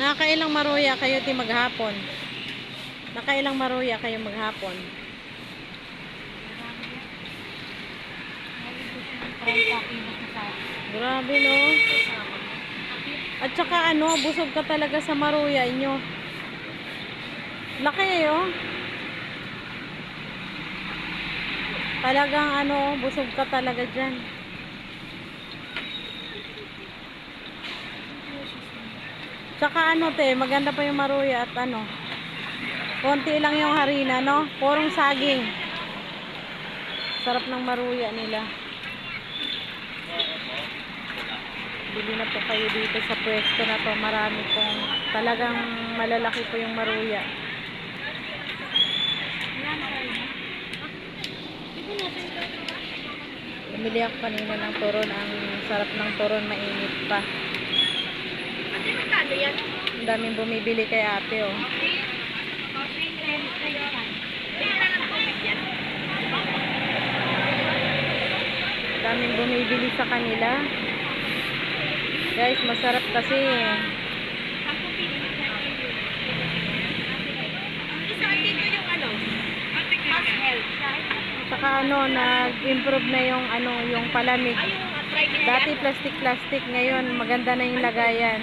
Nakakailang maruya kayo ti maghapon? Nakailang maruya kayo maghapon? Grabe no. At saka ano, busog ka talaga sa maruya inyo. Laki eh oh. Talagang ano, busog ka talaga dyan. Tsaka ano te, maganda pa yung maruya at ano. Konti lang yung harina, no? Purong saging. Sarap ng maruya nila. Bili na po kayo dito sa pwesto na to. Marami pong talagang malalaki po yung maruya. Bumili ako kanina ng turon. Ang sarap ng turon, mainit pa. Ang daming bumibili kay ate, oh. Ang daming bumibili sa kanila. Guys, masarap kasi. Saka ano, nag-improve na yung ano, yung palamig. Dati plastic-plastic, ngayon maganda na yung lagayan.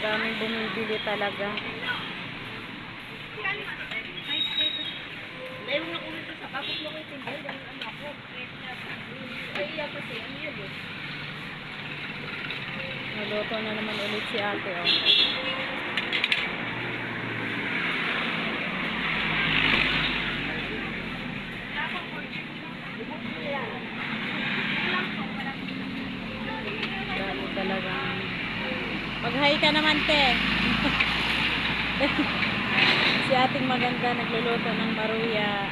Daming bumibili talaga. Dahil mo nakulit sa kapit mo kay Timbay, dahil ano ako. Ay, iya kasi, ano yun eh. Naluto na naman ulit si ate, oh. Dami talaga. Mag-hi ka naman, te. si ating maganda nagluluto ng maruya.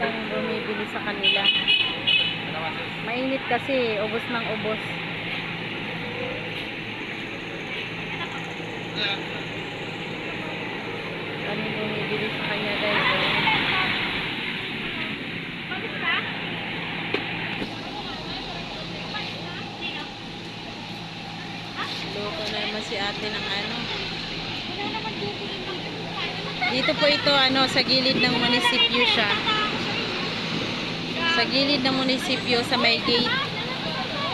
Ang bumibili sa kanila. Mainit kasi, ubos ng ubos. Daming bumibili sa kanya guys. Luto na naman si ate ng ano. Dito po ito ano sa gilid ng munisipyo siya. Sa gilid ng munisipyo sa may gate.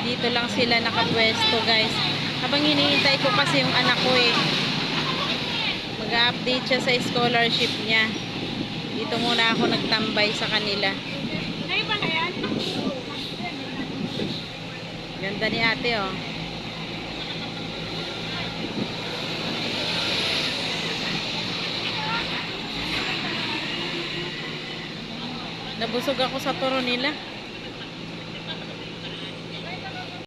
Dito lang sila nakapwesto guys. Habang hinihintay ko kasi yung anak ko eh. Mag-update siya sa scholarship niya. Dito muna ako nagtambay sa kanila. Ganda ni ate oh. Nabusog ako sa turo nila.